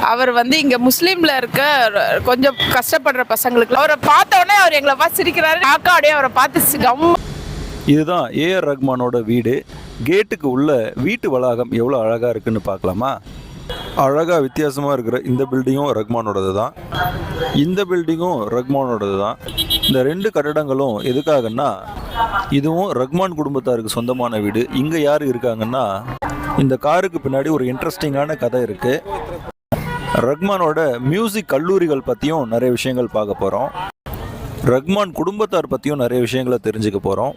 அவர் வந்து இங்க முஸ்லீம்ல இருக்க கொஞ்சம் கஷ்டப்படுற பசங்களுக்கு. அவரை பார்த்த உடனே அவர் எங்களை பார்த்து சிரிக்கிறாரு. நாக்கா அப்படியே அவரை பார்த்து சி- இதுதான் ஏஆர் ரஹ்மானோட வீடு. கேட்டுக்கு உள்ள வீட்டு வளாகம் எவ்வளோ அழகாக இருக்குன்னு பார்க்கலாமா? அழகாக வித்தியாசமாக இருக்கிற இந்த பில்டிங்கும் ரஹ்மானோடது தான். இந்த பில்டிங்கும் ரஹ்மானோடது தான். இந்த ரெண்டு கட்டடங்களும் எதுக்காகன்னா இதுவும் ரஹ்மான் குடும்பத்தாருக்கு சொந்தமான வீடு. இங்கே யார் இருக்காங்கன்னா இந்த காருக்கு பின்னாடி ஒரு இன்ட்ரெஸ்டிங்கான கதை இருக்குது ரஹ்மானோட மியூசிக் கல்லூரிகள் பற்றியும் நிறைய விஷயங்கள் பார்க்க போகிறோம் ரஹ்மான் குடும்பத்தார் பற்றியும் நிறைய விஷயங்களை தெரிஞ்சுக்க போகிறோம்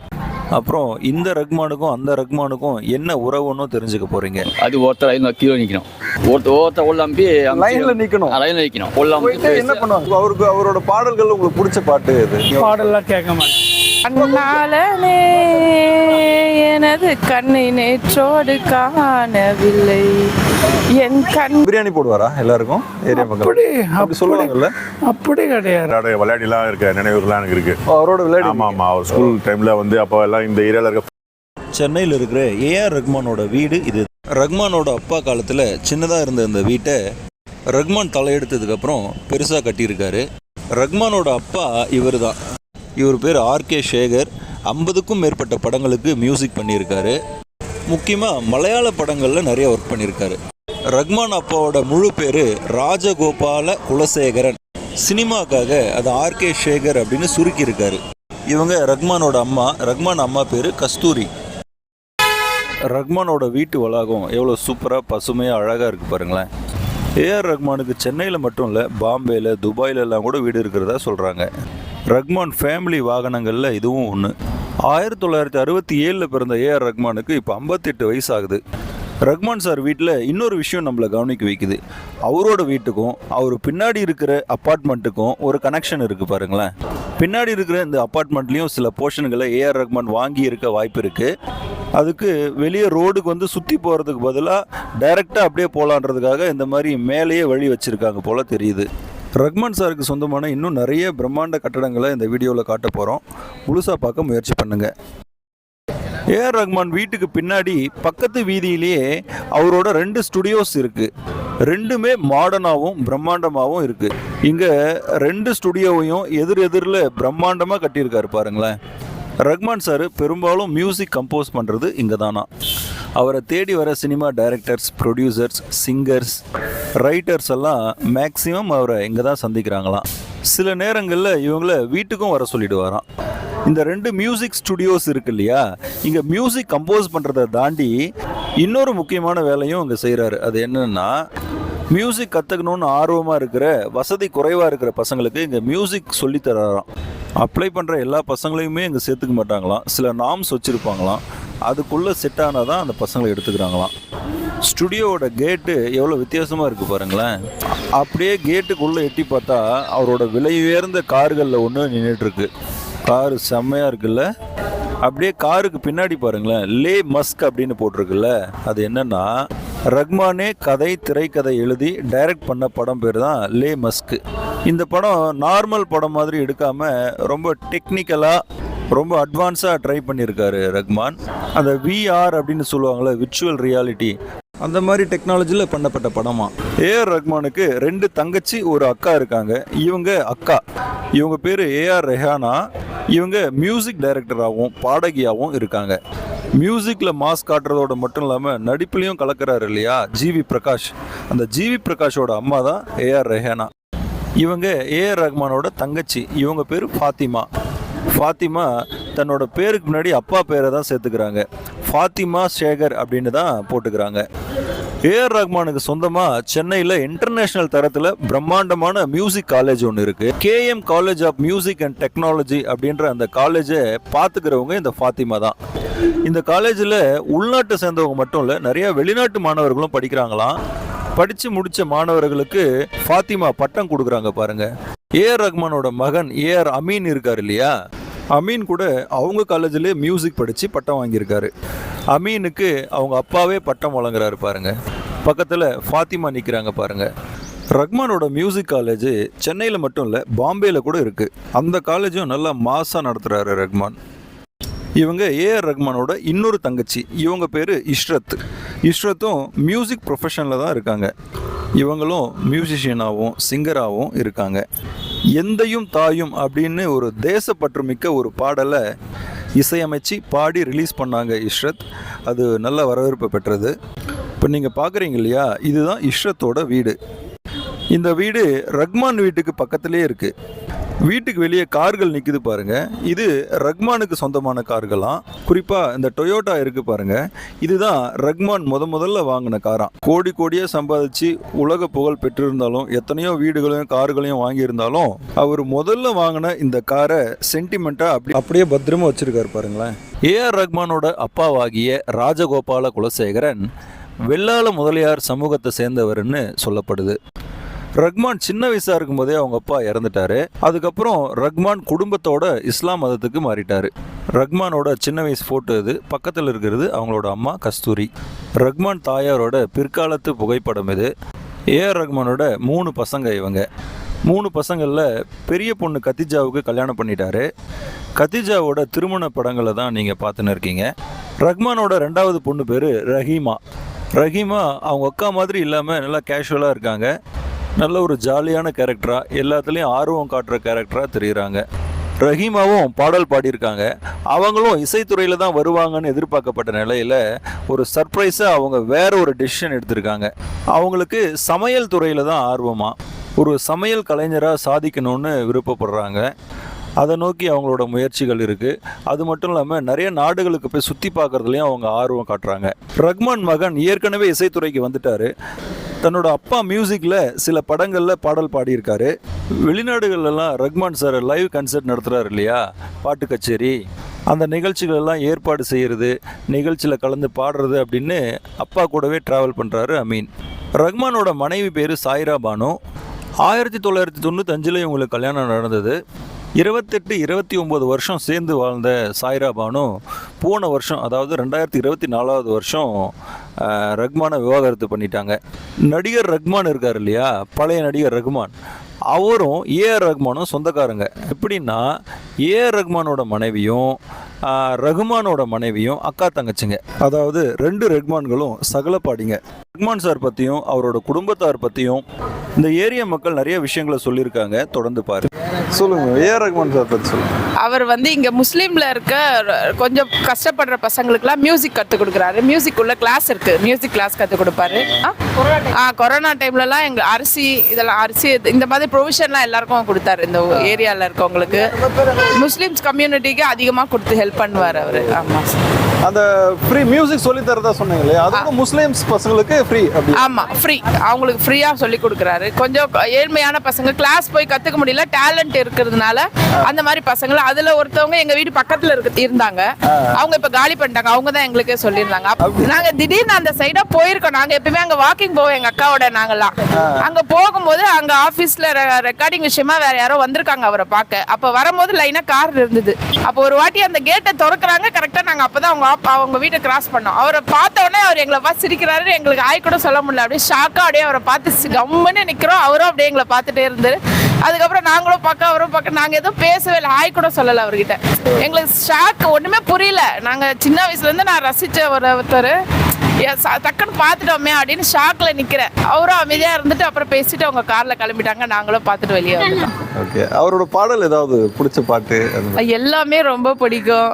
அப்புறம் இந்த ரஹ்மானுக்கும் அந்த ரஹ்மானுக்கும் என்ன உறவுன்னு தெரிஞ்சுக்க போகிறீங்க அது ஒருத்தர் ஐநூறு கிலோ நிற்கணும் ஒருத்தர் ஒருத்தர் உள்ளம்பி லைன்ல நிக்கணும். லைனில் நிற்கணும் உள்ளம்பி என்ன பண்ணுவாங்க? அவருக்கு அவரோட பாடல்கள் உங்களுக்கு பிடிச்ச பாட்டு இது பாடலாம் கேட்க மாட்டேன். கண்ணாலனே எனது கண்ணை நேற்றோடு காணவில்லை. என் கண் பிரியாணி போடுவாரா எல்லாருக்கும்? ஏரியா மக்கள் அப்படி அப்படி சொல்லுவாங்கல்ல? அப்படி கிடையாது. விளையாட விளையாடிலாம் இருக்க நினைவுகள்லாம் எனக்கு இருக்கு. அவரோட விளையாடி ஆமா ஆமா அவர் ஸ்கூல் டைம்ல வந்து அப்போ எல்லாம் இந்த ஏரியால இருக்க சென்னையில் இருக்கிற ஏஆர் ரஹ்மானோட வீடு இது. ரஹ்மானோட அப்பா காலத்தில் சின்னதாக இருந்த இந்த வீட்டை ரஹ்மான் தலையெடுத்ததுக்கப்புறம் பெருசாக கட்டியிருக்காரு. ரஹ்மானோட அப்பா இவர் தான் இவர் பேர் ஆர்கே சேகர். ஐம்பதுக்கும் மேற்பட்ட படங்களுக்கு மியூசிக் பண்ணியிருக்காரு. முக்கியமாக மலையாள படங்களில் நிறைய ஒர்க் பண்ணியிருக்காரு. ரஹ்மான் அப்பாவோட முழு பேர் ராஜகோபால குலசேகரன். சினிமாக்காக அது ஆர்கே சேகர் அப்படின்னு சுருக்கியிருக்காரு. இவங்க ரஹ்மானோட அம்மா ரஹ்மான் அம்மா பேர் கஸ்தூரி. ரஹ்மானோட வீட்டு வளாகம் எவ்வளோ சூப்பராக பசுமையாக அழகாக இருக்குது பாருங்களேன். ஏஆர் ரஹ்மானுக்கு சென்னையில் மட்டும் இல்லை பாம்பேயில் துபாயிலெல்லாம் கூட வீடு இருக்கிறதா சொல்கிறாங்க ரஹ்மான் ஃபேமிலி வாகனங்களில் இதுவும் ஒன்று ஆயிரத்தி தொள்ளாயிரத்தி அறுபத்தி ஏழில் பிறந்த ஏஆர் ரஹ்மானுக்கு இப்போ ஐம்பத்தெட்டு வயசு ஆகுது ரஹ்மான் சார் வீட்டில் இன்னொரு விஷயம் நம்மளை கவனிக்க வைக்குது. அவரோட வீட்டுக்கும் அவர் பின்னாடி இருக்கிற அப்பார்ட்மெண்ட்டுக்கும் ஒரு கனெக்ஷன் இருக்குது பாருங்களேன். பின்னாடி இருக்கிற இந்த அப்பார்ட்மெண்ட்லேயும் சில போர்ஷன்களை ஏஆர் ரஹ்மான் வாங்கி இருக்க வாய்ப்பு இருக்குது அதுக்கு வெளியே ரோடுக்கு வந்து சுற்றி போகிறதுக்கு பதிலாக டைரெக்டாக அப்படியே போகலான்றதுக்காக இந்த மாதிரி மேலேயே வழி வச்சுருக்காங்க போல் தெரியுது. ரஹ்மான் சாருக்கு சொந்தமான இன்னும் நிறைய பிரம்மாண்ட கட்டடங்களை இந்த வீடியோவில் காட்ட போகிறோம் முழுசாக பார்க்க முயற்சி பண்ணுங்கள் ஏஆர் ரஹ்மான் வீட்டுக்கு பின்னாடி பக்கத்து வீதியிலேயே அவரோட ரெண்டு ஸ்டுடியோஸ் இருக்குது ரெண்டுமே மாடர்னாகவும் பிரம்மாண்டமாகவும் இருக்குது இங்கே ரெண்டு ஸ்டுடியோவையும் எதிர் எதிரில் பிரம்மாண்டமாக கட்டியிருக்காரு பாருங்களேன். ரஹ்மான் சார் பெரும்பாலும் மியூசிக் கம்போஸ் பண்ணுறது இங்கே தானா அவரை தேடி வர cinema directors producers singers writers எல்லாம் மேக்ஸிமம் அவரை இங்கே தான் சந்திக்கிறாங்களாம். சில நேரங்களில் இவங்கள வீட்டுக்கும் வர சொல்லிடுவாராம். இந்த ரெண்டு மியூசிக் ஸ்டுடியோஸ் இருக்கு இல்லையா? இங்கே மியூசிக் கம்போஸ் பண்ணுறதை தாண்டி இன்னொரு முக்கியமான வேலையும் இங்கே செய்கிறாரு அது என்னன்னா மியூசிக் கற்றுக்கணும்னு ஆர்வமாக இருக்கிற வசதி குறைவாக இருக்கிற பசங்களுக்கு இங்கே மியூசிக் சொல்லித் தராராம். அப்ளை பண்ணுற எல்லா பசங்களையுமே இங்கே சேர்த்துக்க மாட்டாங்களாம். சில நாம்ஸ் வச்சுருப்பாங்களாம். அதுக்குள்ளே செட் ஆனால் தான் அந்த பசங்களை எடுத்துக்கிறாங்களாம். ஸ்டுடியோவோட கேட்டு எவ்வளோ வித்தியாசமாக இருக்குது பாருங்களேன். அப்படியே கேட்டுக்குள்ளே எட்டி பார்த்தா அவரோட விலை உயர்ந்த கார்களில் ஒன்று நின்றுட்டுருக்கு காரு செம்மையாக இருக்குல்ல. அப்படியே காருக்கு பின்னாடி பாருங்களேன். லே மஸ்க் அப்படின்னு போட்டிருக்குல்ல. அது என்னென்னா ரஹ்மானே கதை திரைக்கதை எழுதி டைரக்ட் பண்ண படம் பேர் தான் லே மஸ்க் இந்த படம் நார்மல் படம் மாதிரி எடுக்காமல் ரொம்ப டெக்னிக்கலாக ரொம்ப அட்வான்ஸாக ட்ரை பண்ணியிருக்காரு ரஹ்மான். அந்த விஆர் அப்படின்னு சொல்லுவாங்களே விர்ச்சுவல் ரியாலிட்டி அந்த மாதிரி டெக்னாலஜியில் பண்ணப்பட்ட படமா? ஏஆர் ரஹ்மானுக்கு ரெண்டு தங்கச்சி ஒரு அக்கா இருக்காங்க. இவங்க அக்கா. இவங்க பேர் ஏஆர் ரெஹானா. இவங்க மியூசிக் டைரக்டராகவும் பாடகியாகவும் இருக்காங்க. மியூசிக்கில் மாஸ் காட்டுறதோட மட்டும் இல்லாமல் நடிப்புலையும் கலக்கிறாரு இல்லையா ஜிவி பிரகாஷ். அந்த ஜிவி பிரகாஷோட அம்மா தான் ஏஆர் ரெஹானா. இவங்க ஏஆர் ரஹ்மானோட தங்கச்சி. இவங்க பேர் ஃபாத்திமா. ஃபாத்திமா தன்னோட பேருக்கு முன்னாடி அப்பா பேரை தான் சேர்த்துக்கிறாங்க. ஃபாத்திமா சேகர் அப்படின்னு தான் போட்டுக்கிறாங்க. ஏஆர் ரஹ்மானுக்கு சொந்தமாக சென்னையில் இன்டர்நேஷ்னல் தரத்தில் பிரம்மாண்டமான மியூசிக் காலேஜ் ஒன்று இருக்குது KM college of music and technology அப்படின்ற அந்த காலேஜை பார்த்துக்கிறவங்க இந்த ஃபாத்திமா தான். இந்த காலேஜில் உள்நாட்டை சேர்ந்தவங்க மட்டும் இல்லை நிறைய வெளிநாட்டு மாணவர்களும் படிக்கிறாங்களாம். படித்து முடித்த மாணவர்களுக்கு ஃபாத்திமா பட்டம் கொடுக்குறாங்க பாருங்கள் ஏஆர் ரஹ்மானோட மகன் ஏஆர் அமீன் இருக்கார் இல்லையா? அமீன் கூட அவங்க காலேஜ்லேயே மியூசிக் படித்து பட்டம் வாங்கியிருக்காரு. அமீனுக்கு அவங்க அப்பாவே பட்டம் வழங்குறாரு பாருங்க. பக்கத்தில் ஃபாத்திமா நிற்கிறாங்க பாருங்க. ரஹ்மானோட மியூசிக் காலேஜ் சென்னையில் மட்டும் இல்லை பாம்பேயில் கூட இருக்குது அந்த காலேஜும் நல்லா மாசாக நடத்துகிறாரு ரஹ்மான். இவங்க ஏஆர் ரஹ்மானோட இன்னொரு தங்கச்சி. இவங்க பேர் இஷ்ரத். இஷ்ரத்தும் மியூசிக் ப்ரொஃபஷனில் தான் இருக்காங்க. இவங்களும் மியூசிஷியனாகவும் சிங்கராகவும் இருக்காங்க. எந்தையும் தாயும் அப்படின்னு ஒரு தேசப்பற்றுமிக்க ஒரு பாடலை இசையமைச்சு பாடி ரிலீஸ் பண்ணாங்க இஷ்ரத். அது நல்ல வரவேற்பு பெற்றது. இப்போ நீங்கள் பார்க்குறீங்க இல்லையா? இதுதான் இஷ்ரத்தோட வீடு. இந்த வீடு ரஹ்மான் வீட்டுக்கு பக்கத்துலேயே இருக்குது வீட்டுக்கு வெளியே கார்கள் நிற்குது பாருங்க. இது ரக்மானுக்கு சொந்தமான கார்களாம் குறிப்பாக இந்த டொயோட்டா இருக்கு பாருங்க. இதுதான் ரக்மான் முத முதல்ல வாங்கின காராம் கோடி கோடியாக சம்பாதிச்சு உலக புகழ் பெற்றிருந்தாலும் எத்தனையோ வீடுகளையும் கார்களையும் வாங்கியிருந்தாலும் அவர் முதல்ல வாங்கின இந்த காரை சென்டிமெண்ட்டாக அப்படி அப்படியே பத்திரமா வச்சிருக்காரு பாருங்களேன். ஏஆர் ரஹ்மானோட அப்பாவாகிய ராஜகோபால குலசேகரன் வெள்ளாள முதலியார் சமூகத்தை சேர்ந்தவர்னு சொல்லப்படுது. ரஹ்மான் சின்ன வயசா இருக்கும்போதே அவங்க அப்பா இறந்துட்டாரு. அதுக்கப்புறம் ரஹ்மான் குடும்பத்தோட இஸ்லாம் மதத்துக்கு மாறிட்டாரு. ரஹ்மானோட சின்ன வயசு ஃபோட்டோ இது. பக்கத்தில் இருக்கிறது அவங்களோட அம்மா கஸ்தூரி. ரஹ்மான் தாயாரோட பிற்காலத்து புகைப்படம் இது. ஏஆர் ரஹ்மானோட மூணு பசங்க இவங்க. மூணு பசங்களில் பெரிய பொண்ணு கத்திஜாவுக்கு கல்யாணம் பண்ணிட்டாரு. கத்திஜாவோட திருமண படங்களை தான் நீங்கள் பார்த்துன்னு இருக்கீங்க. ரஹ்மானோட ரெண்டாவது பொண்ணு பேர் ரஹீமா. ரஹீமா அவங்க அக்கா மாதிரி இல்லாமல் நல்லா கேஷுவலாக இருக்காங்க. நல்ல ஒரு ஜாலியான கேரக்டராக எல்லாத்துலேயும் ஆர்வம் காட்டுற கேரக்டராக தெரியுறாங்க. ரஹீமாவும் பாடல் பாடியிருக்காங்க. அவங்களும் இசைத்துறையில் தான் வருவாங்கன்னு எதிர்பார்க்கப்பட்ட நிலையில் ஒரு சர்ப்ரைஸாக அவங்க வேற ஒரு டெசிஷன் எடுத்திருக்காங்க. அவங்களுக்கு சமையல் துறையில் தான் ஆர்வமாக ஒரு சமையல் கலைஞராக சாதிக்கணும்னு விருப்பப்படுறாங்க. அதை நோக்கி அவங்களோட முயற்சிகள் இருக்குது அது மட்டும் இல்லாமல் நிறைய நாடுகளுக்கு போய் சுற்றி பார்க்குறதுலையும் அவங்க ஆர்வம் காட்டுறாங்க. ரஹ்மான் மகன் ஏற்கனவே இசைத்துறைக்கு வந்துட்டார். தன்னோட அப்பா மியூசிக்கில் சில படங்களில் பாடல் பாடியிருக்காரு. வெளிநாடுகள்லாம் ரஹ்மான் சார் லைவ் கன்சர்ட் நடத்துகிறாரு இல்லையா? பாட்டு கச்சேரி. அந்த நிகழ்ச்சிகள் எல்லாம் ஏற்பாடு செய்கிறது நிகழ்ச்சியில் கலந்து பாடுறது அப்படின்னு அப்பா கூடவே ட்ராவல் பண்ணுறாரு அமீன். ரஹ்மானோட மனைவி பேர் சாய்ரா பானு. ஆயிரத்தி தொள்ளாயிரத்தி தொண்ணூத்தஞ்சில் இவங்களுக்கு கல்யாணம் நடந்தது. இருபத்தெட்டு இருபத்தி ஒம்பது வருஷம் சேர்ந்து வாழ்ந்த சாய்ரா பானு போன வருஷம் அதாவது ரெண்டாயிரத்தி இருபத்தி நாலாவது வருஷம் ரஹ்மானை விவாகரத்து பண்ணிட்டாங்க. நடிகர் ரஹ்மான் இருக்கார் இல்லையா? பழைய நடிகர் ரஹ்மான். அவரும் ஏஆர் ரஹ்மானும் சொந்தக்காரங்க. எப்படின்னா ஏஆர் ரஹ்மானோட மனைவியும் ரஹ்மானோட மனைவியும் அக்கா தங்கச்சிங்க. அதாவது ரெண்டு ரஹ்மான்களும் சகலப்பாடிங்க ரஹ்மான் சார் பற்றியும் அவரோட குடும்பத்தார் பற்றியும் இந்த ஏரியா மக்கள் நிறைய விஷயங்களை சொல்லியிருக்காங்க. தொடர்ந்து பாரு சொல்லுங்க ஏஆர் ரகுமான் சார் பற்றி சொல்லுங்க. அவர் வந்து இங்க முஸ்லீம்ல இருக்க கொஞ்சம் கஷ்டப்படுற பசங்களுக்குலாம் மியூசிக் கற்றுக் கொடுக்குறாரு. மியூசிக் உள்ள கிளாஸ் இருக்கு. மியூசிக் கிளாஸ் கற்றுக் கொடுப்பாரு. ஆ? ஆ கொரோனா டைம்லலாம் எங்க அரிசி இதெல்லாம் அரிசி இது- இந்த மாதிரி ப்ரொவிஷன்லாம் எல்லாருக்கும் கொடுத்தாரு. இந்த ஏரியாவில் இருக்கவங்களுக்கு. முஸ்லீம்ஸ் கம்யூனிட்டிக்கு அதிகமாக கொடுத்து ஹெல்ப் பண்ணுவார் அவர். ஆமாம் சார் அந்த ஃப்ரீ மியூசிக் சொல்லி தரதா சொன்னீங்க இல்லையா? முஸ்லிம்ஸ் பசங்களுக்கு ஃப்ரீ அப்படி. ஆமாம் ஃப்ரீ அவங்களுக்கு ஃப்ரீயாக சொல்லி கொடுக்குறாரு. கொஞ்சம் ஏழ்மையான பசங்க கிளாஸ் போய் கற்றுக்க முடியல டேலண்ட் இருக்கிறதுனால அந்த மாதிரி பசங்களை அதில் ஒருத்தவங்க எங்கள் வீடு பக்கத்தில் இருக்கு இருந்தாங்க. அவங்க இப்போ காலி பண்ணிட்டாங்க. அவங்க தான் எங்களுக்கே சொல்லியிருந்தாங்க. நாங்கள் திடீர்னு அந்த சைடாக போயிருக்கோம். நாங்கள் எப்பயுமே அங்கே வாக்கிங் போவோம் எங்கள் அக்காவோட நாங்கெல்லாம். அங்கே போகும்போது அங்கே ஆஃபீஸில் ரெக்கார்டிங் விஷயமா வேற யாரோ வந்திருக்காங்க அவரை பார்க்க. அப்போ வரும்போது லைனாக கார் இருந்தது. அப்போ ஒரு வாட்டி அந்த கேட்டை திறக்கறாங்க. கரெக்டாக நாங்கள் அப்போ தான் அவங்க ஆப்- அவங்க வீட்டை கிராஸ் பண்ணோம். அவரை பார்த்த உடனே அவர் எங்களை பார்த்து சிரிக்கிறாரு. எங்களுக்கு ஆய் கூட சொல்ல முடியல. அப்படியே ஷாக்காக அப்படியே அவரை பார்த்து கம்முன்னு நிற்கிறோம் அவரும் அப்படியே எங்களை பார்த்துட்டே இருந்தார். அதுக்கப்புறம் நாங்களும் பார்க்க அவரும் பார்க்க நாங்கள் எதுவும் பேசவே இல்லை. ஆய் கூட சொல்லலை அவர்கிட்ட. எங்களுக்கு ஷாக் ஒன்றுமே புரியல. நாங்கள் சின்ன வயசுலேருந்து நான் ரசித்த ஒரு ஒருத்தர். டக்குன்னு பார்த்துட்டோமே அப்படின்னு ஷாக்கில் நிற்கிறேன் அவரும் அமைதியாக இருந்துட்டு அப்புறம் பேசிட்டு அவங்க காரில் கிளம்பிட்டாங்க. நாங்களும் பார்த்துட்டு வெளியே வந்துட்டோம். ஓகே. அவரோட பாடல் ஏதாவது பிடிச்ச பாட்டு. எல்லாமே ரொம்ப பிடிக்கும்.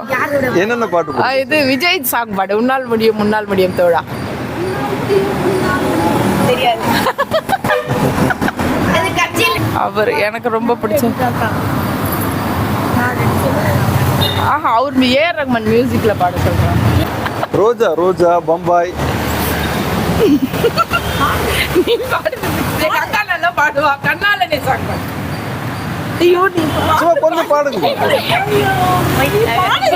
என்னென்ன பாட்டு இது விஜய் சாங் பாடு. உன்னால் முடியும் முன்னால் முடியும் தோழா. அவர் எனக்கு ரொம்ப பிடிச்ச ஆஹா அவர் ஏஆர் ரஹ்மான் மியூசிக்ல பாட சொல்றாங்க ரோஜா ரோஜா பம்பாய். நீ நல்லா பாடுவா கண்ணால நீ ஐயோ நீ சும்மா கொஞ்சம் பாடுங்க.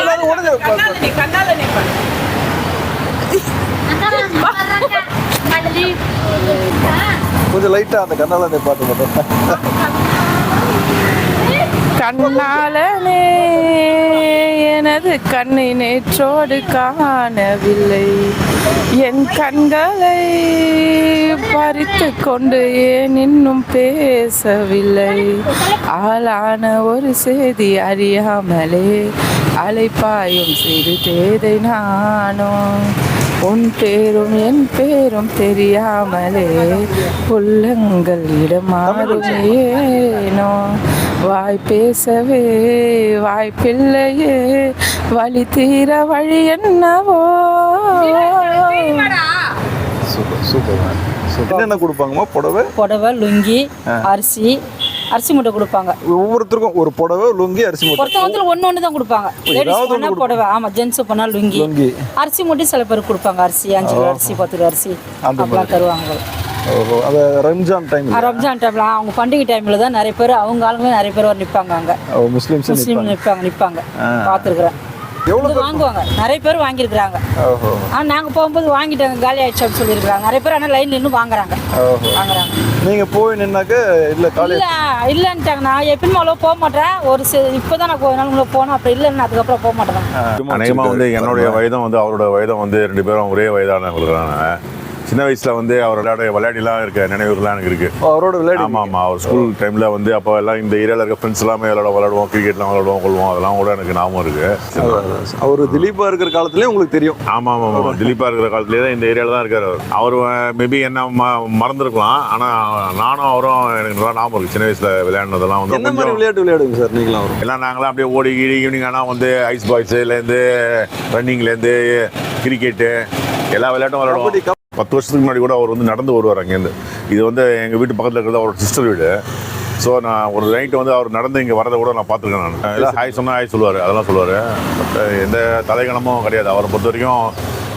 எல்லாரும் உடனே கண்ணால நீ கண்ணால நீ பாடு கொஞ்சம் லைட்டா அந்த கண்ணால பாட்டு மட்டும். கண்ணாலனே. எனது கண்ணை நேற்றோடு காணவில்லை. என் கண்களை பறித்து கொண்டு ஏன் இன்னும் பேசவில்லை? ஆளான ஒரு செய்தி அறியாமலே அலைப்பாயும் சிறு தேதை நானும் உன் பேரும் என் பேரும் தெரியாமலே உள்ளங்கள் இடமாறும் ஏனோ வாய் பேசவே வாய்ப்பில்லையே வழி தீர வழி என்னவோ? என்னென்ன கொடுப்பாங்கம்மா? புடவை? புடவை லுங்கி அரிசி. அரிசி மூட்டை கொடுப்பாங்க. ஒவ்வொருத்தருக்கும் ஒரு புடவை லுங்கி அரிசி மூட்டை ஒருத்தவங்க வந்து ஒன்று ஒன்று தான் கொடுப்பாங்க. லேடிஸ் பண்ணால். புடவை. ஆமாம் ஜென்ஸ் பண்ணால் லுங்கி. லுங்கி. அரிசி மூட்டை சில பேர் கொடுப்பாங்க. அரிசி அஞ்சு அரிசி பத்து அரிசி. அப்படிலாம் தருவாங்க. ஓஹோ. அது ரம்ஜான் டைம் ரம்ஜான் டைம்ல அவங்க பண்டிகை டைமில் தான் நிறைய பேர் அவங்க ஆளுங்க நிறைய பேர் நிற்பாங்க அங்கே. முஸ்லிம்ஸ் முஸ்லீம் நிற்பாங்க நிற்பாங்க பார்த்துருக்குறேன் எவ்வளோ இது வாங்குவாங்க. நிறைய பேர் வாங்கியிருக்கிறாங்க. ஓஹோ. ஆனால் நாங்கள் போகும்போது வாங்கிட்டாங்க காலி ஆயிடுச்சு அப்படின்னு சொல்லியிருக்கிறாங்க. நிறைய பேர் ஆனால் லைன் நின்று வாங்குறாங்க. ஓஹோ. வாங்குறாங்க. நீங்க போய் நின்னாக்க இல்ல காலேஜ் இல்ல இல்லன்ட்டாங்க. நான் எப்பயும் அவ்வளோ போக மாட்டேன். ஒரு சி இப்போதான் நான் கொஞ்ச நாள் உள்ள போனேன். அப்புறம் இல்லைன்னு அதுக்கப்புறம் போக மாட்டேன். அநேகமாக வந்து என்னுடைய வயதும் வந்து அவரோட வயதும் வந்து ரெண்டு பேரும் ஒரே வயதானவங்களுக்கு தான். சின்ன வயசுல வந்து அவர் விளையாட விளையாடிலாம் இருக்க நினைவுகள்லாம் எனக்கு இருக்கு. அவரோட விளையாடி ஆமா ஆமா அவர் ஸ்கூல் டைம்ல வந்து அப்போ எல்லாம் இந்த ஏரியால இருக்க ஃப்ரெண்ட்ஸ் எல்லாமே விளையாட விளையாடுவோம் கிரிக்கெட்லாம் விளையாடுவோம் கொள்வோம் அதெல்லாம் கூட எனக்கு ஞாபகம் இருக்கு. அவர் திலீப்பா இருக்கிற காலத்துலயே உங்களுக்கு தெரியும். ஆமா ஆமா ஆமா திலீப்பா இருக்கிற காலத்துலேயே தான் இந்த ஏரியால தான் இருக்காரு அவர். மேபி என்ன ம- மறந்துருக்கலாம் ஆனா நானும் அவரும் எனக்கு நல்லா ஞாபகம் இருக்கு. சின்ன வயசுல விளையாடுனதெல்லாம் வந்து என்ன மாதிரி விளையாட்டு விளையாடுங்க சார் நீங்களும் எல்லாம் நாங்களாம் அப்படியே ஓடி கீடி ஈவினிங் ஆனால் வந்து ஐஸ் பாய்ஸ்லேருந்து ரன்னிங்லேருந்து கிரிக்கெட்டு எல்லா விளையாட்டும் விளையாடுவோம். பத்து வருஷத்துக்கு முன்னாடி கூட அவர் வந்து நடந்து வருவார் அங்கேருந்து இது வந்து எங்கள் வீட்டு பக்கத்தில் இருக்கிறது அவரோட சிஸ்டர் வீடு. ஸோ நான் ஒரு நைட்டு வந்து அவர் நடந்து இங்கே வரதை கூட நான் பார்த்துருக்கேன் நான். எல்லாம் ஹாய் சொன்னால் ஹாய் சொல்லுவார். அதெல்லாம் சொல்லுவார். பட் எந்த தலைகணமும் கிடையாது. அவரை பொறுத்த வரைக்கும்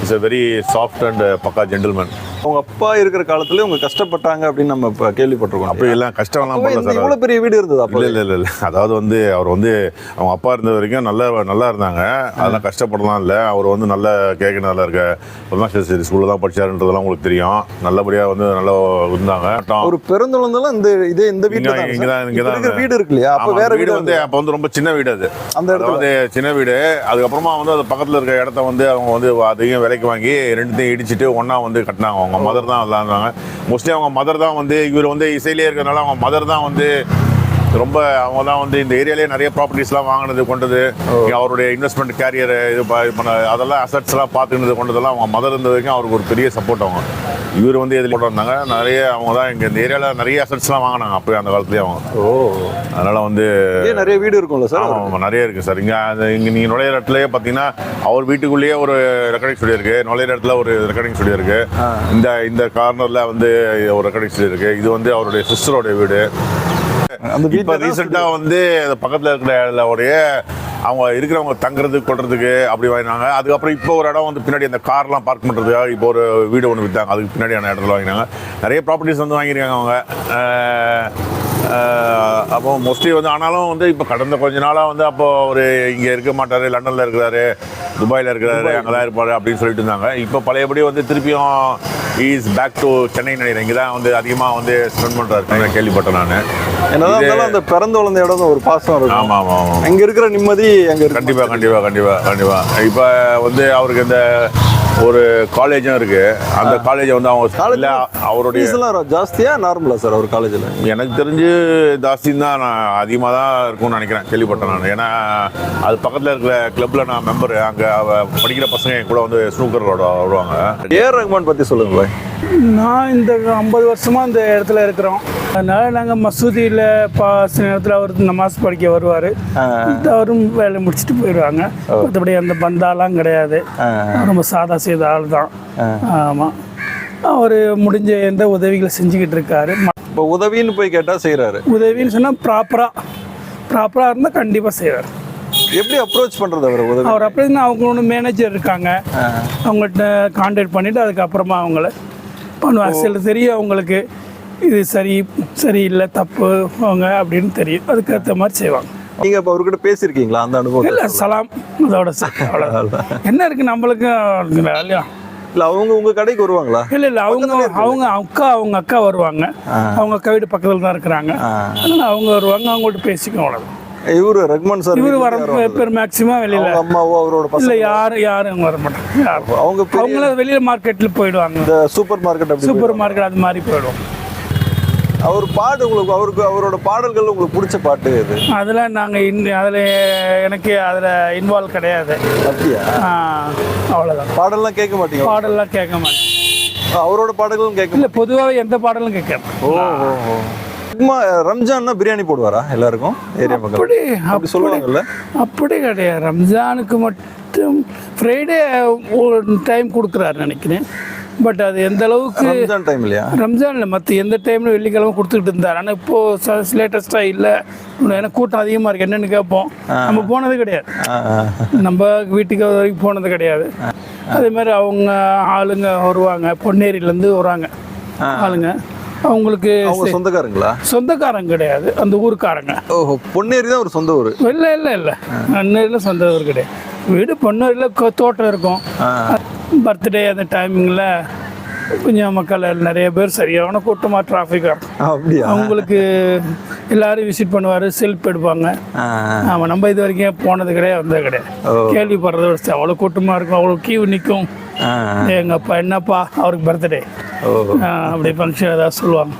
it's a very soft and பக்கா ஜென்டில்மேன் உங்க அப்பா இருக்கிற காலத்துல உங்க கஷ்டப்பட்டாங்க அப்படின்னு நம்ம இப்ப கேள்விப்பட்டிருக்கோம் அப்படி எல்லாம் கஷ்டம்லாம் இந்த சார். பெரிய வீடு இருந்தது அப்போ? இல்லை இல்லை அதாவது வந்து அவர் வந்து அவங்க அப்பா இருந்த வரைக்கும் நல்லா நல்லா இருந்தாங்க. அதெல்லாம் கஷ்டப்படலாம் இல்லை. அவர் வந்து நல்ல கேட்க நல்லா இருக்க. பத்மாசேரி ஸ்கூலில் தான் படிச்சாருன்றதெல்லாம் உங்களுக்கு தெரியும். நல்லபடியாக வந்து நல்லா இருந்தாங்க. ஒரு பெருந்தொழந்தெல்லாம் இந்த இதே இந்த வீடு இங்க- இருக்கிற வீடு இருக்கு இல்லையா? அப்ப வேற வீடு வந்து அப்போ வந்து ரொம்ப சின்ன வீடு அது. அந்த இடத்துல? அதாவது சின்ன வீடு. அதுக்கப்புறமா வந்து அது பக்கத்தில் இருக்க இடத்த வந்து அவங்க வந்து அதையும் விலைக்கு வாங்கி ரெண்டுத்தையும் இடிச்சிட்டு ஒன்றா வந்து கட்டினாங்க அவங்க மதர் தான் இருந்தாங்க மோஸ்ட்லி அவங்க மதர் தான் வந்து இவர் வந்து இசையிலே இருக்கிறதுனால அவங்க மதர் தான் வந்து ரொம்ப அவங்க தான் வந்து இந்த ஏரியாலேயே நிறைய ப்ராப்பர்ட்டிஸ்லாம் வாங்கினது கொண்டது. அவருடைய இன்வெஸ்ட்மெண்ட் கேரியர் இது பண்ண அதெல்லாம் அசட்ஸ்லாம் பார்த்துக்கினது கொண்டதெல்லாம் அவங்க மதர் இருந்த வரைக்கும் அவருக்கு ஒரு பெரிய சப்போர்ட் அவங்க. இவர் வந்து எதில் போட்டு வந்தாங்க? நிறைய அவங்க தான் இங்கே இந்த ஏரியாவில் நிறைய அசட்ஸ்லாம் வாங்கினாங்க அப்போயே அந்த காலத்துலேயே அவங்க. ஓ. அதனால் வந்து நிறைய வீடு இருக்கும்ல சார்? ஆமாம் நிறைய இருக்குது சார். இங்கே அந்த இங்கே நீங்கள் நுழையிற இடத்துலயே பார்த்தீங்கன்னா அவர் வீட்டுக்குள்ளேயே ஒரு ரெக்கார்டிங் ஸ்டுடியோ இருக்குது நுழையிற இடத்துல ஒரு ரெக்கார்டிங் ஸ்டுடியோ இருக்குது இந்த இந்த கார்னரில் வந்து ஒரு ரெக்கார்டிங் ஸ்டுடியோ இருக்குது இது வந்து அவருடைய சிஸ்டரோடைய வீடு. இப்போ ரீசெண்டாக வந்து அந்த பக்கத்தில் இருக்கிற உடைய அவங்க இருக்கிறவங்க தங்குறதுக்கு கொள்றதுக்கு அப்படி வாங்கினாங்க. அதுக்கப்புறம் இப்போ ஒரு இடம் வந்து பின்னாடி அந்த கார்லாம் பார்க் பண்ணுறதுக்காக இப்போ ஒரு வீடு ஒன்று விற்றாங்க அதுக்கு பின்னாடியான இடத்துல வாங்கினாங்க. நிறைய ப்ராப்பர்ட்டிஸ் வந்து வாங்கியிருக்காங்க அவங்க. அப்போ மோஸ்ட்லி வந்து ஆனாலும் வந்து இப்போ கடந்த கொஞ்ச நாளாக வந்து அப்போ அவர் இங்கே இருக்க மாட்டார் லண்டனில் இருக்கிறாரு துபாயில் இருக்கிறாரு அங்கே தான் இருப்பார் அப்படின்னு சொல்லிட்டு இருந்தாங்க. இப்போ பழையபடி வந்து திருப்பியும் இஸ் பேக் டு சென்னை நினைக்கிறேன். இங்கே தான் வந்து அதிகமாக வந்து ஸ்பெண்ட் பண்ணுறாரு கேள்விப்பட்டேன் நான். என்னதான் அந்த பிறந்து வளர்ந்த இடம் ஒரு பாசம் இருக்கும். ஆமாம் ஆமாம் ஆமாம் அங்க இருக்கிற நிம்மதி அங்க இருக்கு கண்டிப்பா கண்டிப்பா கண்டிப்பா கண்டிப்பா. இப்போ வந்து அவருக்கு இந்த ஒரு காலேஜும் இருக்கு. அந்த காலேஜை வந்து அவங்க இல்ல அவருடைய ஃபீஸ் எல்லாம் ஜாஸ்தியா? நார்மலா சார் அவர் காலேஜ்ல எனக்கு தெரிஞ்சு ஜாஸ்தின்னு தான் நான் அதிகமாக தான் இருக்கும்னு நினைக்கிறேன் கேள்விப்பட்டேன் நான். ஏன்னா அது பக்கத்தில் இருக்கிற கிளப்பில் நான் மெம்பர் அங்கே படிக்கிற பசங்க என் கூட வந்து ஸ்னூக்கர் வருவாங்க ஏஆர் ரஹ்மான் பத்தி சொல்லுங்களேன் நான் இந்த ஐம்பது வருஷமா இந்த இடத்துல இருக்கிறோம். அதனால நாங்கள் மசூதியில் பா சில நேரத்தில் அவர் நமாஸ் படிக்க வருவார். அவரும் வேலை முடிச்சுட்டு போயிடுவாங்க. மற்றபடி அந்த பந்தாலாம் கிடையாது. ரொம்ப சாதா செய்த ஆள் தான் ஆமாம் அவர் முடிஞ்ச எந்த உதவிகளை செஞ்சுக்கிட்டு இருக்காரு. இப்போ உதவின்னு போய் கேட்டா செய்றாரு. உதவின்னு சொன்னால் ப்ராப்பராக ப்ராப்பராக இருந்தால் கண்டிப்பாக செய்வார். எப்படி அப்ரோச் பண்றது அவர் உதவி? அவர் அப்படின்னா அவங்க ஒன்று மேனேஜர் இருக்காங்க. அவங்கள்ட்ட கான்டாக்ட் பண்ணிவிட்டு அதுக்கப்புறமா அவங்கள பண்ணுவாங்க சில தெரியும் அவங்களுக்கு. இது சரி சரியில்லை தப்பு அவங்க அப்படின்னு தெரியும். அதுக்கேற்ற மாதிரி செய்வாங்க. நீங்க இப்ப அவர்கிட்ட பேசியிருக்கீங்களா அந்த அனுபவம் இல்லை சலாம். அதோட என்ன இருக்குது நம்மளுக்கு? இல்லையா இல்ல அவங்க உங்க கடைக்கு வருவாங்களா? இல்லை இல்லை அவங்க அவங்க அக்கா அவங்க அக்கா வருவாங்க. அவங்க அக்கா வீடு பக்கத்தில் தான் இருக்கிறாங்க. அதனால அவங்க வருவாங்க அவங்கள்ட்ட பேசிக்கும் அவ்வளோதான் இவரு ரஹ்மான் சார் இவர் வர. பேர் மேக்சிமம் வெளியில. அம்மாவோ அவரோட இல்ல யாரும் யாரும் வர மாட்டாங்க. அவங்க பெரிய அவங்களும் வெளியில மார்க்கெட்ல போயிடுவாங்க. இந்த சூப்பர் மார்க்கெட் சூப்பர் மார்க்கெட் அது மாதிரி போயிடுவோம் அவர் பாடு உங்களுக்கு அவருக்கு அவரோட பாடல்கள் உங்களுக்கு பிடிச்ச பாட்டு இது அதெல்லாம் நாங்கள் இன் அதில் எனக்கு அதில் இன்வால்வ் கிடையாது. அப்படியா? ஆ, அவ்வளவுதான். பாடல்லாம் கேட்க மாட்டீங்க? பாடல்லாம் கேட்க மாட்டேன். அவரோட பாடல்களும் கேட்க இல்லை பொதுவாக எந்த பாடலும் கேட்க ஓ சும்மா ரம்ஜான்னா பிரியாணி போடுவாரா எல்லாருக்கும்? ஏரியா மக்கள் அப்படி அப்படி சொல்லுவாங்கல்ல? அப்படி கிடையாது. ரம்ஜானுக்கு மட்டும் ஃப்ரைடே ஒரு டைம் கொடுக்குறாரு நினைக்கிறேன். பட் அது எந்த அளவுக்கு ரம்ஜான் டைம் இல்லையா? ரம்ஜானில் மற்ற எந்த டைமில் வெள்ளிக்கிழமை கொடுத்துக்கிட்டு இருந்தார். ஆனால் இப்போது லேட்டஸ்ட்டாக இல்லை. ஏன்னா கூட்டம் அதிகமாக இருக்குது என்னென்னு கேட்போம் நம்ம போனது கிடையாது. நம்ம வீட்டுக்கு வரைக்கும் போனது கிடையாது. அதே மாதிரி அவங்க ஆளுங்க வருவாங்க. பொன்னேரியிலேருந்து வருவாங்க ஆளுங்க. அவங்களுக்கு அவங்க சொந்தக்காரங்களா? சொந்தக்காரங்க கிடையாது. அந்த ஊருக்காரங்க. ஓஹோ பொன்னேரி தான் ஒரு சொந்த ஊர். இல்லை இல்லை இல்லை. பொன்னேரியில் சொந்த ஊர் கிடையாது. வீடு பொன்னேரியில் தோட்டம் இருக்கும். பர்த்டே அந்த டைமிங்கில் கொஞ்சம் மக்கள் நிறைய பேர் சரியான கூட்டமாக டிராஃபிக்காக இருக்கும். அப்படியா? அவங்களுக்கு எல்லாரும் விசிட் பண்ணுவார் செல்ஃப் எடுப்பாங்க. ஆமாம் நம்ம இது வரைக்கும் போனது கிடையாது வந்தது கிடையாது. கேள்விப்படுறத அவ்வளோ கூட்டமாக இருக்கும் அவ்வளோ கியூ நிற்கும். எங்கள் அப்பா என்னப்பா அவருக்கு பர்த்டே அப்படி ஃபங்க்ஷன் ஏதாவது சொல்லுவாங்க.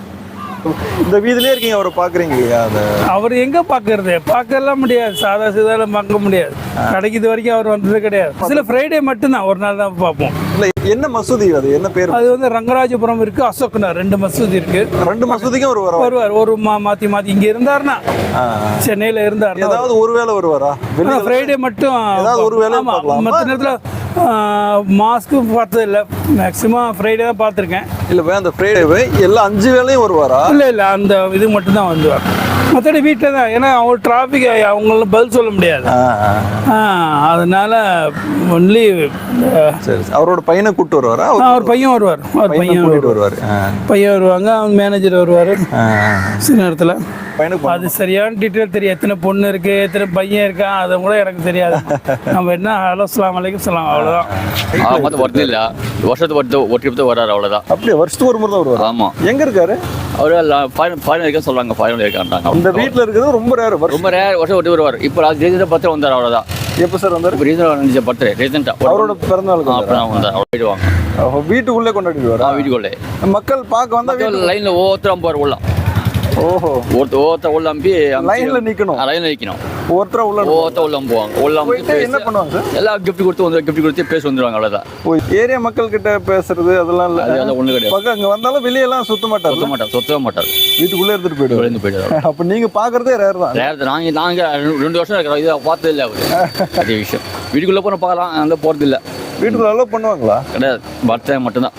இந்த வீதியிலே இருக்கீங்க அவரை பாக்குறீங்க இல்லையா? அந்த அவர் எங்கே பார்க்கறது? பார்க்கலாம் முடியாது. சாதா சீதாலாம் பார்க்க முடியாது. கடைக்கு இது வரைக்கும் அவர் வந்தது கிடையாது. சில ஃப்ரைடே மட்டும்தான். ஒரு நாள் தான் பார்ப்போம். இல்ல என்ன மசூதி அது? என்ன பேர்? அது வந்து ரங்கராஜபுரம் இருக்கு அசோக்னர். ரெண்டு மசூதி இருக்கு. ரெண்டு மசூதிக்கும் அவர் வர வருவார். ஒரு மா மாற்றி மாற்றி இங்கே இருந்தாருன்னா சென்னையில் இருந்தாருன்னா ஏதாவது ஒரு வேளை வருவாரா? ஃப்ரைடே மட்டும் ஏதாவது ஒரு வேளை? மற்ற நேரத்தில் மாஸ்க்கு பார்த்தது இல்லை மேக்ஸிமம் ஃப்ரைடே தான் பார்த்துருக்கேன். இல்ல போய் அந்த ஃப்ரைடேவே எல்லா அஞ்சு வேளையும் வருவாரா? இல்லை இல்லை அந்த இது மட்டும் தான் வந்துவார் மற்றபடி வீட்டில் தான். ஏன்னா அவங்க டிராஃபிக் அவங்களால பதில் சொல்ல முடியாது. அதனால ஒன்லி சரி. அவரோட பையனை கூட்டு வருவாரா? அவர் பையன் வருவார். அவர் பையனை கூட்டிட்டு வருவார். பையன் வருவாங்க அவங்க மேனேஜர் வருவார். சில நேரத்தில். பையனுக்கு அது சரியான டீட்டெயில் தெரியும். எத்தனை பொண்ணு இருக்கு எத்தனை பையன் இருக்கான் அதை கூட எனக்கு தெரியாது. நம்ம என்ன ஹலோ சலாம் வலைக்கும் சலாம் அவ்வளோதான் வருஷத்துக்கு ஒருத்தர் ஒரு ட்ரிப் தான் வராரு அவ்வளோதான் அப்படியே? வருஷத்துக்கு ஒரு முறை தான் வருவாரா? ஆமாம் எங்க இருக்காரு? அவர் ஃபாரின் ஃபாரின் இருக்கான்னு சொல்கிறாங்க ஃபாரின் இருக்கான்றாங்க இந்த வீட்ல இருக்கிறது ரொம்ப ரேர் ரொம்ப ரேர் வருஷம் ஒட்டி வருவார். இப்போ ரீசெண்டாக பத்திரம் வந்தார் அவ்வளோதான் எப்போ சார் வந்தாரு? இப்போ ரீசெண்டாக வந்துச்சு பர்த்டே ரீசெண்டாக அவரோட பிறந்த நாளுக்கு வந்தாரா? அப்புறம் வந்தார். அவர் போயிடுவாங்க. வீட்டுக்குள்ளே கொண்டாடிடுவாரா? வீட்டுக்குள்ளே. மக்கள் பார்க்க வந்தா வீட்டு லைனில் ஒவ்வொருத்தரும் அம்பது உள்ள ஓஹோ. ஒருத்தர் ஒவ்வொருத்தர் உள்ள அம்பி லைன்ல நிக்கணும். லைனில் நிற்கணும் ஒருத்தர உள்ள ஒவ்வொருத்தர் உள்ள அம்புவாங்க. உள்ள என்ன பண்ணுவாங்க சார்? எல்லாம் கிஃப்ட் கொடுத்து வந்து கிஃப்ட் கொடுத்து பேசி வந்துடுவாங்க அவ்வளோதான் ஓ ஏரியா மக்கள் கிட்ட பேசுறது அதெல்லாம் இல்ல. அதெல்லாம் ஒன்றும் கிடையாது. பக்கம் அங்க வந்தாலும் வெளியெல்லாம் சுத்த சுத்த மாட்டாரு. மாட்டார் சுத்தவே மாட்டார். வீட்டுக்குள்ளே எடுத்துட்டு போயிடுவாரு. விழுந்து போயிடுவார் அப்ப நீங்க பாக்குறதே ரேர் தான். நாங்கள் நாங்கள் ரெண்டு வருஷம் இருக்கிறோம். இதை பார்த்தது இல்லை அவர். அதே விஷயம். வீட்டுக்குள்ளே போன பார்க்கலாம் அங்கே போகிறது இல்லை வீட்டுக்குள்ள அலோவ் பண்ணுவாங்களா? கிடையாது. பர்த்டே மட்டும்தான்.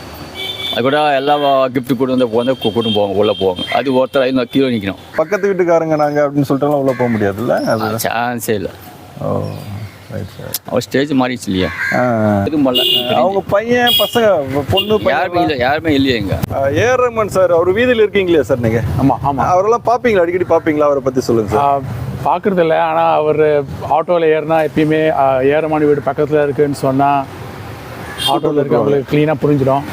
அது கூட எல்லா கிஃப்ட் கொண்டு வந்து வந்து கூ- கூட்டிட்டு போவாங்க உள்ளே போவாங்க. அது ஒருத்தர் ஐநூறு கீழே நிற்கணும் பக்கத்து வீட்டுக்காரங்க நாங்க அப்படின்னு சொல்லிட்டு உள்ள போக முடியாதுல்ல? அது சான்ஸே இல்லை. ஓ அவர் ஸ்டேஜ் மாறிடுச்சு இல்லையா? எதுவும் பண்ணல. அவங்க பையன் பசங்க பொண்ணு யாருமே இல்லை யாருமே இல்லையே இங்கே. ஏஆர் ரஹ்மான் சார் அவர் வீதியில இருக்கீங்களா சார் நீங்க? ஆமாம் ஆமாம் அவரெல்லாம் பாப்பீங்களா? அடிக்கடி பாப்பீங்களா? அவரை பத்தி சொல்லுங்க சார். பார்க்குறது இல்லை ஆனால் அவர் ஆட்டோவில் ஏறினா எப்பயுமே ஏரமானி வீடு பக்கத்தில் இருக்குன்னு சொன்னால் ஆட்டோவில் இருக்கவங்களுக்கு க்ளீனாக புரிஞ்சிடும்.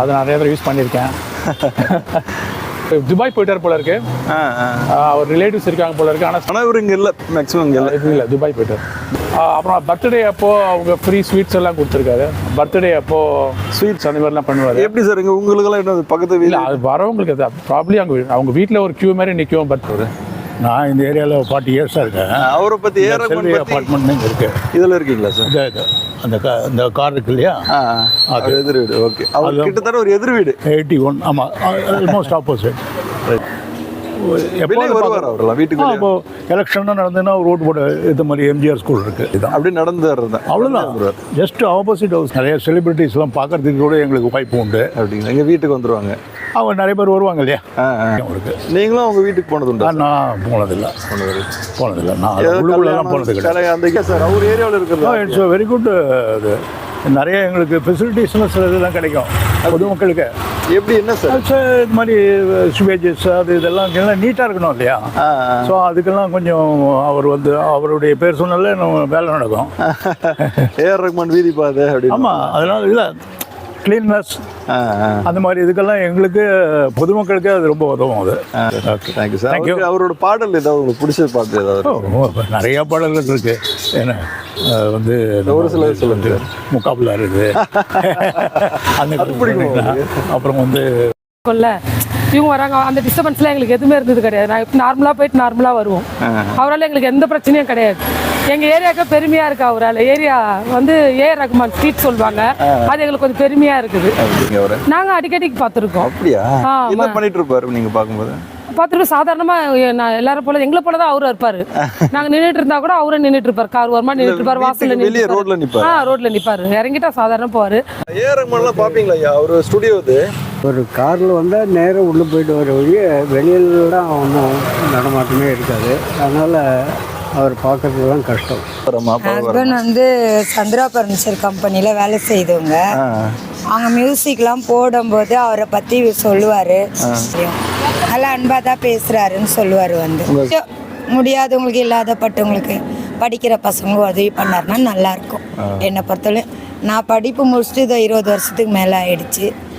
அதை நிறைய தடவை யூஸ் பண்ணியிருக்கேன். துபாய் போயிட்டார் போல இருக்கு. அவர் ரிலேட்டிவ்ஸ் இருக்காங்க போல இருக்கு. ஆனால் ஆனா இவர் இங்க இல்ல. மேக்ஸிமம் இங்க இல்ல. இல்லை துபாய் போயிட்டார். அப்புறம் பர்த்டே அப்போ அவங்க ஃப்ரீ ஸ்வீட்ஸ் எல்லாம் கொடுத்துருக்காரு. பர்த்டே அப்போ ஸ்வீட்ஸ் அந்த மாதிரிலாம் பண்ணுவார். எப்படி சார் இங்க உங்களுக்கு எல்லாம் என்ன பக்கத்து இல்லை வீடு? அது வரவங்களுக்கு அது ப்ராப்ளி அவங்க அவங்க வீட்டில் ஒரு கியூ மாதிரி நிற்கும் பட் நான் இந்த ஏரியாவில் ஃபார்ட்டி இயர்ஸாக இருக்கேன். அவரை ரஹ்மான் பத்தி அப்பார்ட்மெண்ட் இருக்கு. இதுல இருக்கீங்களா சார் இந்த இது அந்த கா இந்த கார் இருக்கு இல்லையா. அது எதிர் வீடு. ஓகே அவர் கிட்டத்தட்ட ஒரு எதிர் வீடு. எயிட்டி ஒன் ஆமாம் ஆல்மோஸ்ட் ஆப்போசிட் வெளியே வருவார் அவரெல்லாம் வீட்டுக்கு. இப்போ எலெக்ஷன் நடந்ததுன்னா ஓட்டு போட இது மாதிரி எம்ஜிஆர் ஸ்கூல் இருக்கு. இதுதான் அப்படியே நடந்து அவ்வளோதான் ஜஸ்ட் ஆப்போசிட் ஹவுஸ் நிறைய செலிபிரிட்டிஸ்லாம் பார்க்கறதுக்கு கூட எங்களுக்கு வாய்ப்பு உண்டு. அப்படிங்களா? எங்க வீட்டுக்கு வந்துருவாங்க. அவங்க நிறைய பேர் வருவாங்க இல்லையா. அவங்களுக்கு நீங்களும் அவங்க வீட்டுக்கு போனது உண்டா நான் போனதில்லை. போனதில்லை. நான் ஏதாவது உள்ளுக்குள்ளெல்லாம் போனது கிடையாது. அந்த சார் அவர் ஏரியாவில் இருக்கிறதா. இட்ஸ் வெரி குட் நிறைய எங்களுக்கு ஃபெசிலிட்டிஸ்லாம் சில இதெல்லாம் கிடைக்கும். பொதுமக்களுக்கு. எப்படி என்ன சார்? இது மாதிரி சுவேஜஸ் அது இதெல்லாம் எல்லாம் நீட்டாக இருக்கணும் இல்லையா. ஸோ அதுக்கெல்லாம் கொஞ்சம் அவர் வந்து அவருடைய பேர் சொன்னாலே நம்ம வேலை நடக்கும். ஏஆர் ரஹ்மான் வீதி பாதை அப்படின்னு. ஆமாம் அதனால இல்லை கிளீன்னஸ் அந்த மாதிரி இதுக்கெல்லாம் எங்களுக்கு பொதுமக்களுக்கு அது ரொம்ப உதவும் அது. ஓகே தேங்க்யூ சார் அவரோட பாடல் ஏதாவது உங்களுக்கு பிடிச்ச பாட்டு ஏதாவது நிறைய பாடல்கள் இருக்கு. என்ன? வந்து ஒரு சிலது சொல்லுங்க. முக்காபுலா இருக்குது. அந்த அப்புறம் வந்து இவங்க வராங்க அந்த டிஸ்டர்பன்ஸ்லாம் எங்களுக்கு எதுவுமே இருந்தது கிடையாது. நான் இப்போ நார்மலாக போயிட்டு நார்மலாக வருவோம். அவரால் எங்களுக்கு எந்த பிரச்சனையும் கிடையாது. எங்கள் ஏரியாவுக்கு பெருமையாக இருக்கு அவரால். ஏரியா வந்து ஏ. ரகுமான் ஸ்ட்ரீட் சொல்லுவாங்க. அது எங்களுக்கு கொஞ்சம் பெருமையாக இருக்குது. நாங்கள் அடிக்கடி பார்த்துருக்கோம். அப்படியா? என்ன. பண்ணிட்டு இருப்பாரு நீங்க பார்க்கும்போது? பார்த்துட்டு சாதாரணமாக நான் எல்லாரும் போல எங்களை போல தான் அவரும் இருப்பாரு. நாங்கள் நின்றுட்டு இருந்தா கூட அவரும் நின்றுட்டு இருப்பார். கார் ஓரமா நின்றுட்டு இருப்பார் வாசல்ல நின்றுட்டு ரோட்ல நிப்பாரு. ஆ ரோட்ல நிப்பாரு. இறங்கிட்டா சாதாரண போவாரு. ஏ ரகுமான்லாம் பாப்பீங்களா ஐயா? அவர் ஸ்டுடியோ இது. ஒரு காரில் வந்தால் நேராக உள்ளே போயிட்டு வர வழிய வெளியிலலாம் ஒன்றும் நடமாட்டமே இருக்காது. அதனால் அவர் பார்க்கறதுலாம் கஷ்டம். ஹஸ்பண்ட் வந்து சந்திரா பர்னிச்சர் கம்பெனியில் வேலை செய்தவங்க. அவங்க மியூசிக்லாம் போடும்போது அவரை பற்றி சொல்லுவார். நல்லா அன்பாக தான் பேசுகிறாருன்னு சொல்லுவார் வந்து. முடியாதவங்களுக்கு இல்லாதப்பட்டவங்களுக்கு படிக்கிற பசங்களுக்கு உதவி பண்ணாருன்னா நல்லாயிருக்கும் என்னை பொறுத்தவரை நான் படிப்பு முடிச்சுட்டு இதோ இருபது வருஷத்துக்கு மேலே ஆயிடுச்சு.